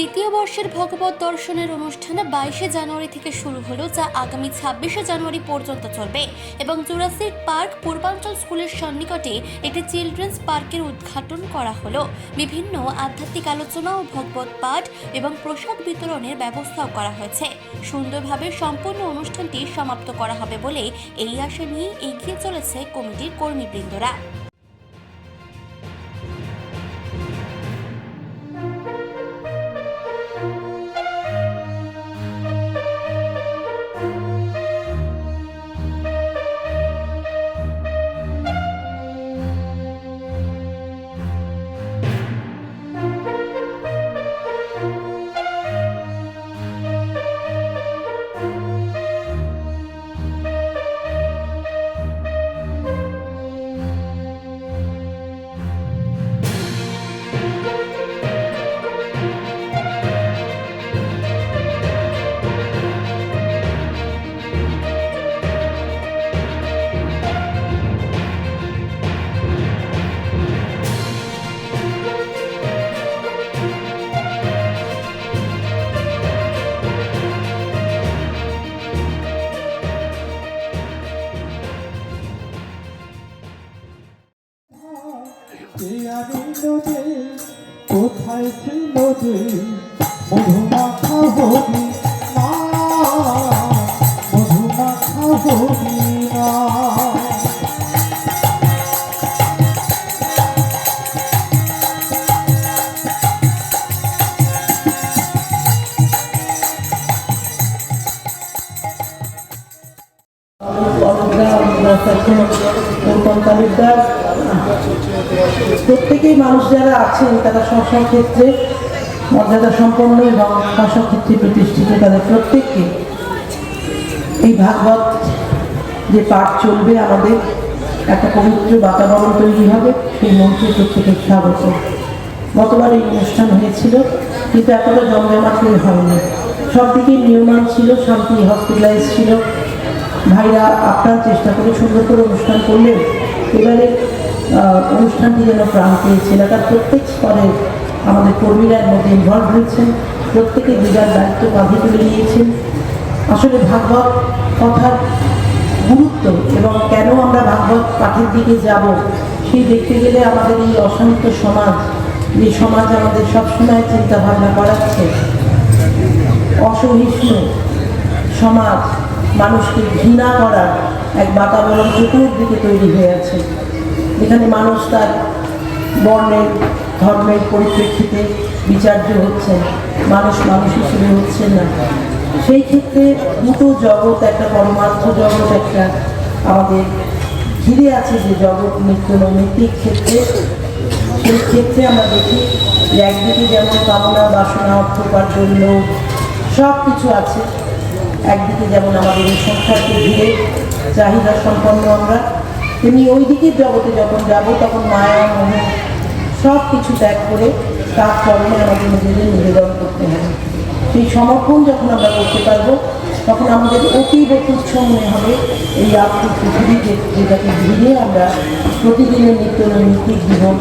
দ্বিতীয় বর্ষের ভগবত দর্শনের অনুষ্ঠান বাইশে জানুয়ারি থেকে শুরু হলো যা আগামী ছাব্বিশে জানুয়ারি পর্যন্ত চলবে এবং জুরাসিক পার্ক পূর্বাঞ্চল স্কুলের সন্নিকটে একটি চিলড্রেন্স পার্কের উদ্ঘাটন করা হলো। বিভিন্ন আধ্যাত্মিক আলোচনা ও ভগবত পাঠ এবং প্রসাদ বিতরণের ব্যবস্থাও করা হয়েছে। সুন্দরভাবে সম্পূর্ণ অনুষ্ঠানটি সমাপ্ত করা হবে বলে এই আশা নিয়ে এগিয়ে চলেছে কমিটির কর্মীবৃন্দরা। পেয়ারি নদী? কোথায় সেই নদী? মধুমাখা হবি না মধুমাখা হবি না প্রত্যেকেই মানুষ যারা আছেন, তারা স্ব ক্ষেত্রে মর্যাদা সম্পন্ন এবং স্ব ক্ষেত্রে প্রতিষ্ঠিত তাদের প্রত্যেককে এই ভাগবত যে পাঠ চলবে আমাদের, একটা পবিত্র বাতাবরণ তৈরি হবে, সেই মন্ত্রে প্রত্যেকের স্বাগত। গতবার এই অনুষ্ঠান হয়েছিল, কিন্তু এতটা জমজমাট করে হয়নি। সব দিকেই নিয়মান ছিল, শান্তি হসপিটালাইজ ছিল ভাইরা আপনার চেষ্টা করে সুন্দর করে অনুষ্ঠান করলেন। এবারে অনুষ্ঠানটি যেন প্রাণ পেয়েছে এলাকার প্রত্যেক স্তরে আমাদের কর্মীরা এর মধ্যে ইনভলভ হয়েছেন প্রত্যেকে যার দায়িত্ব কাঁধে তুলে নিয়েছেন। আসলে ভাগবত কথার গুরুত্ব এবং কেন আমরা ভাগবত পাঠের দিকে যাব, সেই দেখতে গেলে আমাদের এই অশান্ত সমাজ, যে সমাজ আমাদের সবসময় চিন্তাভাবনা করাচ্ছে। অসহিষ্ণু সমাজ মানুষকে ঘৃণা করার এক বাতাবরণ চতুর্দিকে তৈরি হয়ে আছে। এখানে মানুষ তার বর্ণের, ধর্মের পরিপ্রেক্ষিতে বিচার্য হচ্ছেন। মানুষ মানুষ হিসেবে হচ্ছেন না। সেই ক্ষেত্রে দুটো জগৎ, একটা পরমার্থ জগৎ, একটা আমাদের ঘিরে আছে যে জগৎ নিত্য নৈমিত্তিক ক্ষেত্রে। সেই ক্ষেত্রে আমরা দেখি যে একদিকে যেমন কামনা, বাসনা, অর্থ উপার্জন সব কিছু আছে। একদিকে যেমন আমাদের এই সংসারকে ঘিরে চাহিদা সম্পন্ন আমরা, তেমনি ওই দিকের জগতে যখন যাব, তখন মায়া, মোহ সব কিছু ত্যাগ করে তার চরণে আমাদের নিজেদের নিবেদন করতে হবে সেই সমর্পণ যখন আমরা করতে পারব, তখন আমাদের অতীব তুচ্ছ মনে হবে এই আর্থিক পৃথিবীকে যেটাকে ঘিরে আমরা প্রতিদিনের নিত্য নৈমিত্তিক জীবন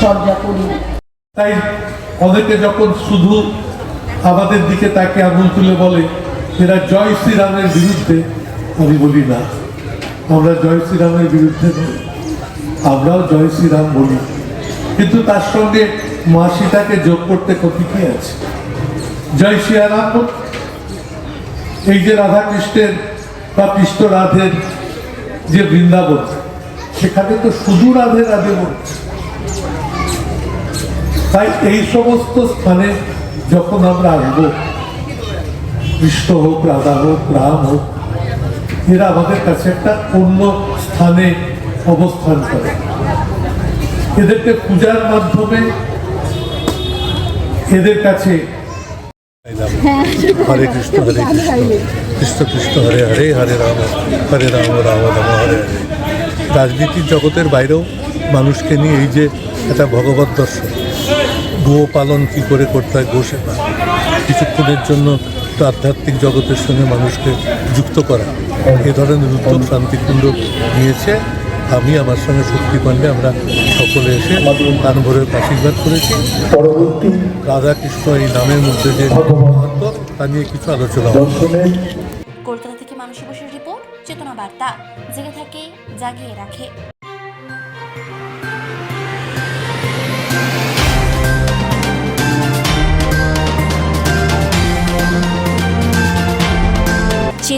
চর্যা করি। তাই অনেকে যখন শুধু আমাদের দিকে তাকে আঙুল তুলে বলে এরা জয় শ্রীরামের বিরুদ্ধে, আমি বলি না। আমরা জয় শ্রীরামের বিরুদ্ধে নই, আমরাও জয় শ্রীরাম বলি। কিন্তু তার সঙ্গে মা সীতাকে যোগ করতে ক্ষতি কি আছে? জয় শ্রীরাম বল। এই যে রাধা কৃষ্ণের বা কৃষ্ণ রাধের যে বৃন্দাবন, সেখানে তো শুধু রাধে রাধে বলছে তাই এই সমস্ত স্থানে যখন আমরা আসব কৃষ্ণ হোক, রাধা হোক, রাম হোক, এরা আমাদের কাছে একটা অন্য স্থানে অবস্থান করে। এদেরকে পূজার মাধ্যমে এদের কাছে হরে কৃষ্ণ হরে কৃষ্ণ কৃষ্ণ কৃষ্ণ, হরে হরে হরে রাম হরে রাম রাম রাম, হরে হরে। রাজনীতির জগতের বাইরেও মানুষকে নিয়ে এই যে একটা ভগবত দর্শন গো পালন কী করে করতে হয় গো সেবা কিছুক্ষণের জন্য একটু আধ্যাত্মিক জগতের সঙ্গে মানুষকে যুক্ত করা। এ ধরনের উদ্যোগ শান্তিকুণ্ড নিয়েছে। আমি আমার সঙ্গে শক্তি পান্ডে আমরা সকলে এসে প্রাণ ভরে আশীর্বাদ করেছি। পরবর্তী রাধা কৃষ্ণ এই নামের মধ্যে যে মহত্ব তা নিয়ে কিছু আলোচনা কলকাতা থেকে মানসী বসুর রিপোর্ট চেতনা বার্তা। জেগে থাকে জাগিয়ে রাখে।